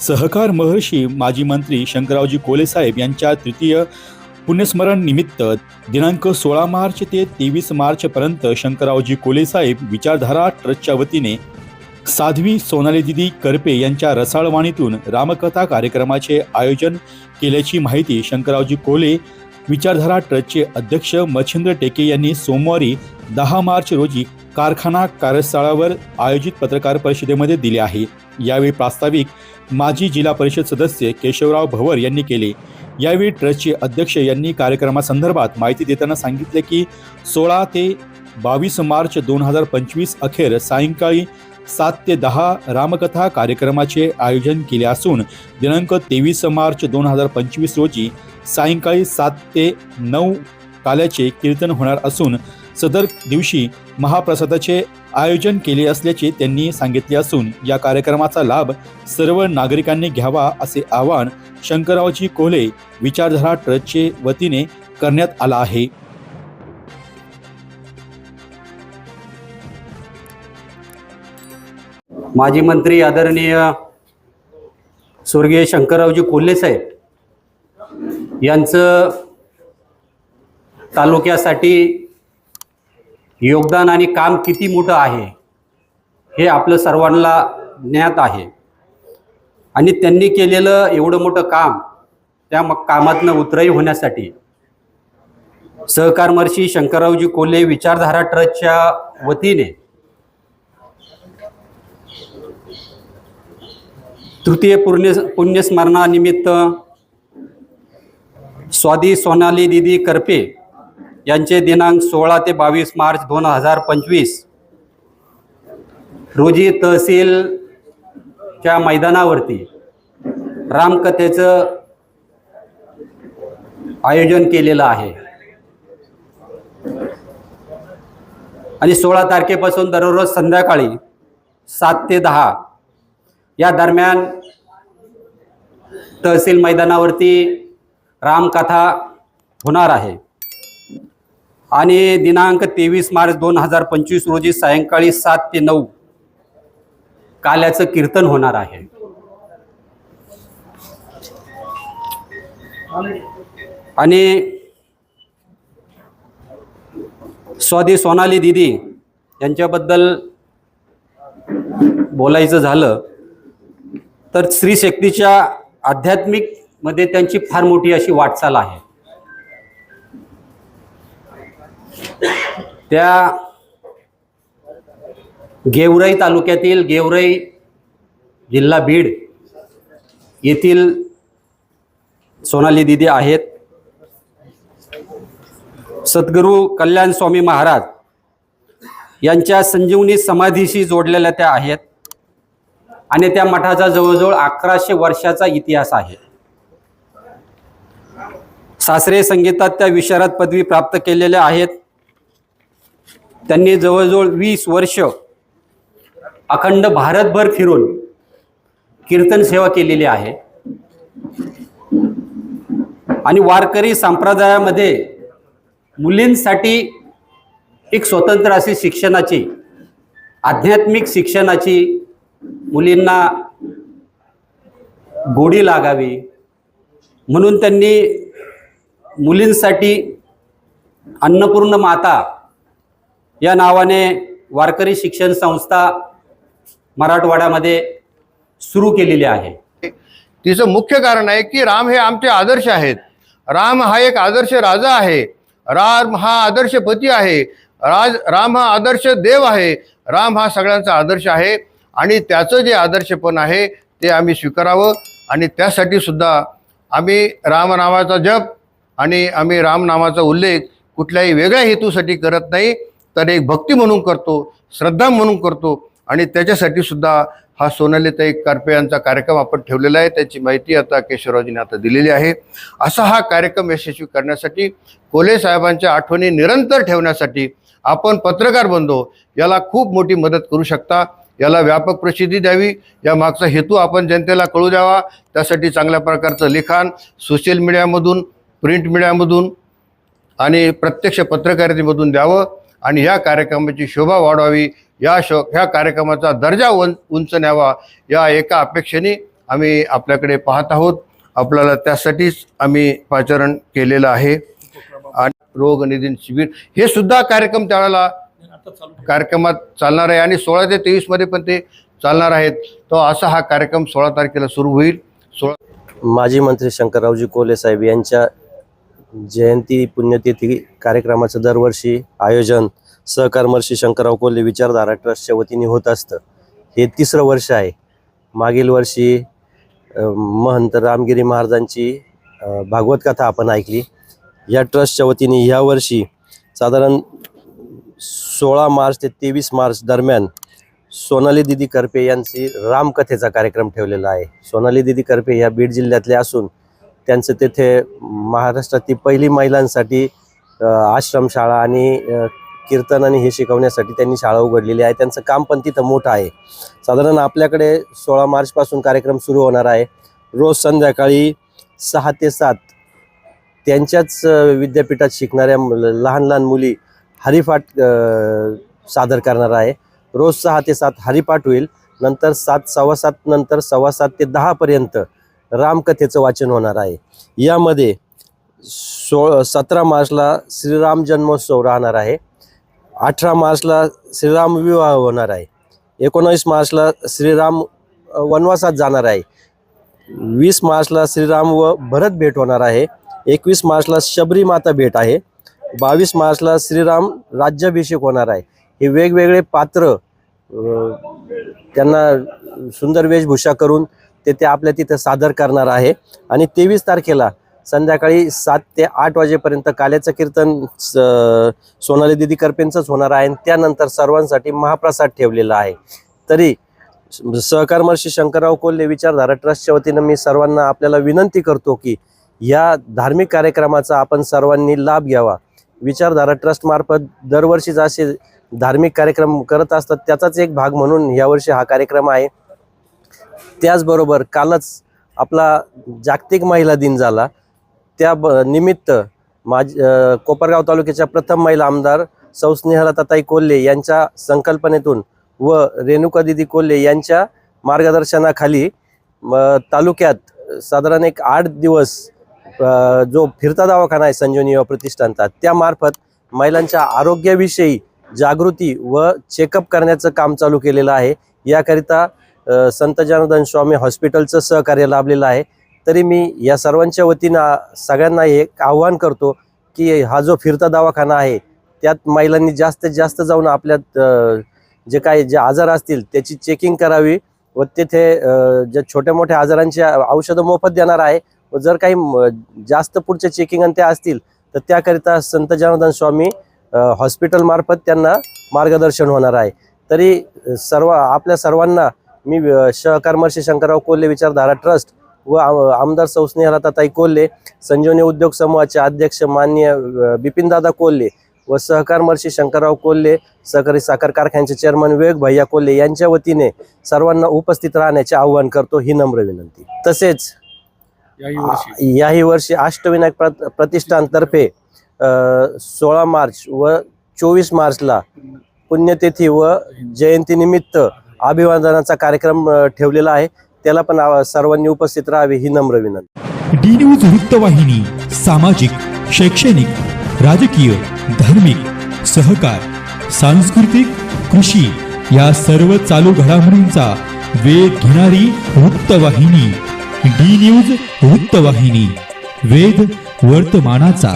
सहकार महर्षी माजी मंत्री शंकररावजी कोलेसाहेब यांच्या तृतीय पुण्यस्मरण निमित्त दिनांक सोळा मार्च ते तेवीस मार्चपर्यंत शंकररावजी कोलेसाहेब विचारधारा ट्रस्टच्या वतीने साध्वी सोनाली दिदी करपे यांच्या रसाळवाणीतून रामकथा कार्यक्रमाचे आयोजन केल्याची माहिती शंकररावजी कोले विचारधारा ट्रस्टचे अध्यक्ष मच्छिंद्र टेके यांनी सोमवारी दहा मार्च रोजी कारखाना कार्यस्थळावर आयोजित पत्रकार परिषदेमध्ये दिले आहे. यावेळी प्रास्ताविक माजी जिल्हा परिषद सदस्य केशवराव भवर यांनी केले. यावेळी ट्रस्टचे अध्यक्ष यांनी कार्यक्रमासंदर्भात माहिती देताना सांगितले की सोळा ते बावीस मार्च दोन हजार पंचवीस अखेर सायंकाळी सात ते दहा रामकथा कार्यक्रमाचे आयोजन केले असून दिनांक तेवीस मार्च दोन हजार पंचवीस रोजी सायंकाळी सात ते नऊ काल्याचे कीर्तन होणार असून सदर दिवशी महाप्रसादाचे आयोजन केले असल्याचे त्यांनी सांगितले असून या कार्यक्रमाचा लाभ सर्व नागरिकांनी घ्यावा असे आवाहन शंकररावजी कोले विचारधारा ट्रस्टचे वतीने करण्यात आला आहे. माजी मंत्री आदरणीय स्वर्गीय शंकररावजी कोल्हे साहेब यांचं तालुक्यासाठी योगदान आणि काम किती मोठं आहे हे आपलं सर्वांना ज्ञात आहे. आणि त्यांनी केलेलं एवढं मोठं काम त्या मग कामातनं उतराई होण्यासाठी सहकारमर्षी शंकररावजी कोल्हे विचारधारा ट्रस्टच्या वतीने तृतीय पुण्य पुण्यस्मरणानिमित्त स्वादी सोनाली दिदी करपे यांचे दिनांक सोळा ते बावीस मार्च दोन हजार पंचवीस. रोजी तहसीलच्या मैदानावरती रामकथेचं आयोजन केलेलं आहे. आणि सोळा तारखेपासून दररोज संध्याकाळी सात ते दहा या दरम्यान तहसील मैदानावरती रामकथा होणार आहे. आणि दिनांक तेवीस मार्च दोन हजार पंचवीस रोजी सायंकाळी सात ते नऊ काल्याचं कीर्तन होणार आहे. आणि स्वादी सोनाली दिदी यांच्याबद्दल बोलायचं झालं तर स्त्री शक्तीच्या आध्यात्मिकमध्ये त्यांची फार मोठी अशी वाटचाल आहे. त्या गेवराई तालुक्यातील गेवराई जिल्हा बीड येथील सोनाली दिदी आहेत. सद्गुरू कल्याण स्वामी महाराज यांच्या संजीवनी समाधीशी जोडलेल्या त्या आहेत आणि त्या मठाचा जवळजवळ अकराशे वर्षाचा इतिहास आहे. शास्त्रीय संगीतात त्या विशारद पदवी प्राप्त केलेल्या आहेत. त्यांनी जवळजवळ वीस वर्ष अखंड भारतभर फिरून कीर्तन सेवा केलेली आहे. आणि वारकरी संप्रदायामध्ये मुलींसाठी एक स्वतंत्र अशी शिक्षणाची आध्यात्मिक शिक्षणाची मुलींना गोडी लागावी. म्हणून त्यांनी मुलींसाठी अन्नपूर्ण माता या नावाने वारकरी शिक्षण संस्था मराठवाड्यामध्ये सुरू केलेली आहे. तिचं मुख्य कारण आहे की राम हे आमचे आदर्श आहेत. राम हा एक आदर्श राजा आहे. राम हा आदर्श पती आहे. राज राम हा आदर्श देव आहे. राम हा सगळ्यांचा आदर्श आहे. आणि त्याचं जे आदर्शपण आहे ते आम्ही स्वीकारावं. आणि त्यासाठी सुद्धा आम्ही रामनामाचा जप आणि आम्ही रामनामाचा उल्लेख कुठल्याही वेगळ्या हेतूसाठी करत नाही. तर एक भक्ती म्हणून करतो श्रद्धा म्हणून करतो आणि त्याच्यासाठी सुद्धा हा सोनालीताई कारपे यांचा कार्यक्रम आपण ठेवलेला आहे. त्याची माहिती आता केशवराजीने आता दिलेली आहे. असा हा कार्यक्रम यशस्वी करण्यासाठी कोले साहेबांच्या आठवणी निरंतर ठेवण्यासाठी आपण पत्रकार बंधो याला खूप मोठी मदत करू शकता. याला व्यापक प्रसिद्धी द्यावी. या मागचा हेतू आपण जनतेला कळू द्यावा. त्यासाठी चांगल्या प्रकारचं लिखाण सोशल मीडियामधून प्रिंट मीडियामधून आणि प्रत्यक्ष पत्रकारितेमधून द्यावं. आणि या कार्यक्रमाची शोभा वाढवावी या शो ह्या कार्यक्रमाचा दर्जा उं उंच न्यावा या एका अपेक्षेने आम्ही आपल्याकडे पाहत आहोत. आपल्याला त्यासाठीच आम्ही पाचारण केलेलं आहे. आणि रोग निधीन शिबिर हे सुद्धा कार्यक्रम त्यावेळेला कार्यक्रमात चालणार आहे आणि सोळा ते तेवीसमध्ये पण ते चालणार आहेत. तो असा हा कार्यक्रम सोळा तारखेला सुरू होईल. सोळा माजी मंत्री शंकररावजी कोले साहेब यांच्या जयंती पुण्यतिथी कार्यक्रमाचं दरवर्षी आयोजन सहकर्मर्षी शंकरराव कोल्हे विचारधारा ट्रस्टच्या वतीने होत असतं. हे तिसरं वर्ष आहे. मागील वर्षी महंत रामगिरी महाराजांची भागवत कथा आपण ऐकली. या ट्रस्टच्या वतीने ह्या वर्षी साधारण सोळा मार्च ते तेवीस मार्च दरम्यान सोनाली दिदी करपे यांची रामकथेचा कार्यक्रम ठेवलेला आहे. सोनाली दिदी करपे ह्या बीड जिल्ह्यातले असून त्यांचं तेथे महाराष्ट्रातील पहिली महिलांसाठी आश्रमशाळा आणि कीर्तन आणि हे शिकवण्यासाठी त्यांनी शाळा उघडलेली आहे. त्यांचं काम पण तिथं मोठं आहे. साधारण आपल्याकडे सोळा मार्चपासून कार्यक्रम सुरू होणार आहे. रोज संध्याकाळी सहा ते सात त्यांच्याच विद्यापीठात शिकणाऱ्या लहान लहान मुली हरिपाठ सादर करणार आहे. रोज सहा ते सात हरिपाठ होईल. नंतर सात सव्वा सात नंतर सव्वा सात ते दहापर्यंत रामकथेचं वाचन होणार आहे. यामध्ये सोळ सतरा मार्चला श्रीराम जन्मोत्सव राहणार आहे. अठरा मार्चला श्रीराम विवाह होणार आहे. एकोणावीस मार्चला श्रीराम वनवासात जाणार आहे. वीस मार्चला श्रीराम व भरत भेट होणार आहे. एकवीस मार्चला शबरी माता भेट आहे. बावीस मार्चला श्रीराम राज्याभिषेक होणार आहे. हे वेगवेगळे पात्र त्यांना सुंदर वेशभूषा करून ते ते आपल्या तिथं सादर करणार आहे. आणि तेवीस तारखेला संध्याकाळी सात ते आठ वाजेपर्यंत काल्याचं कीर्तन स- सोनाली दिदी करपेंचंच होणार आहे. आणि त्यानंतर सर्वांसाठी महाप्रसाद ठेवलेला आहे. तरी सहकारमर्षी शंकरराव कोल्हे विचारधारा ट्रस्टच्या वतीनं मी सर्वांना आपल्याला विनंती करतो की या धार्मिक कार्यक्रमाचा आपण सर्वांनी लाभ घ्यावा. विचारधारा ट्रस्टमार्फत दरवर्षीच असे धार्मिक कार्यक्रम करत असतात त्याचाच एक भाग म्हणून यावर्षी हा कार्यक्रम आहे. त्याचबरोबर कालच आपला जागतिक महिला दिन झाला. त्या ब निमित्त माज कोपरगाव तालुक्याच्या प्रथम महिला आमदार सौ स्नेहलताताई कोल्हे यांच्या संकल्पनेतून व रेणुका दिदी कोल्हे यांच्या मार्गदर्शनाखाली म, तालुक्यात साधारण एक आठ दिवस जो फिरता दवाखाना आहे संजीवनी युवा प्रतिष्ठानचा त्यामार्फत महिलांच्या आरोग्याविषयी जागृती व चेकअप करण्याचं काम चालू केलेलं आहे. याकरिता संत जनार्दन स्वामी हॉस्पिटलचं सहकार्य लाभलेलं आहे. तरी मी या सर्वांच्या वतीनं सगळ्यांना एक आव्हान करतो की हा जो फिरता दवाखाना आहे त्यात महिलांनी जास्तीत जास्त जाऊन आपल्या जे काही जे आजार असतील त्याची चेकिंग करावी व तेथे ज्या छोट्या मोठ्या आजारांची औषधं मोफत देणार आहे व जर काही जास्त पुढचे चेकिंग आणि त्या असतील तर त्याकरिता संत जनार्दन स्वामी हॉस्पिटलमार्फत त्यांना मार्गदर्शन होणार आहे. तरी सर्व आपल्या सर्वांना मी सहकर्मर्षी शंकरराव कोल्हे विचारधारा ट्रस्ट व आमदार सौ स्नेहलताताई कोल्हे संजीवनी उद्योग समूहाचे अध्यक्ष माननीय अ, बिपिनदादा कोल्हे व सहकारमर्षी शंकरराव कोल्हे सहकारी साखर कारखान्याचे चेअरमन विवेक भैया कोल्हे यांच्या वतीने सर्वांना उपस्थित राहण्याचे आवाहन करतो ही नम्र विनंती. तसेच याही वर्षी. अष्टविनायक प्रत- प्रतिष्ठानतर्फे सोळा मार्च व चोवीस मार्चला पुण्यतिथी व जयंतीनिमित्त अभिवादनाचा कार्यक्रम ठेवलेला आहे. त्याला पण सर्वांनी उपस्थित राहावे ही नम्र विनंती. डी न्यूज वृत्तवाहिनी सामाजिक शैक्षणिक राजकीय धार्मिक सहकार सांस्कृतिक कृषी या सर्व चालू घडामोडींचा वेध घेणारी वृत्तवाहिनी डी न्यूज वृत्तवाहिनी वेध वर्तमानाचा.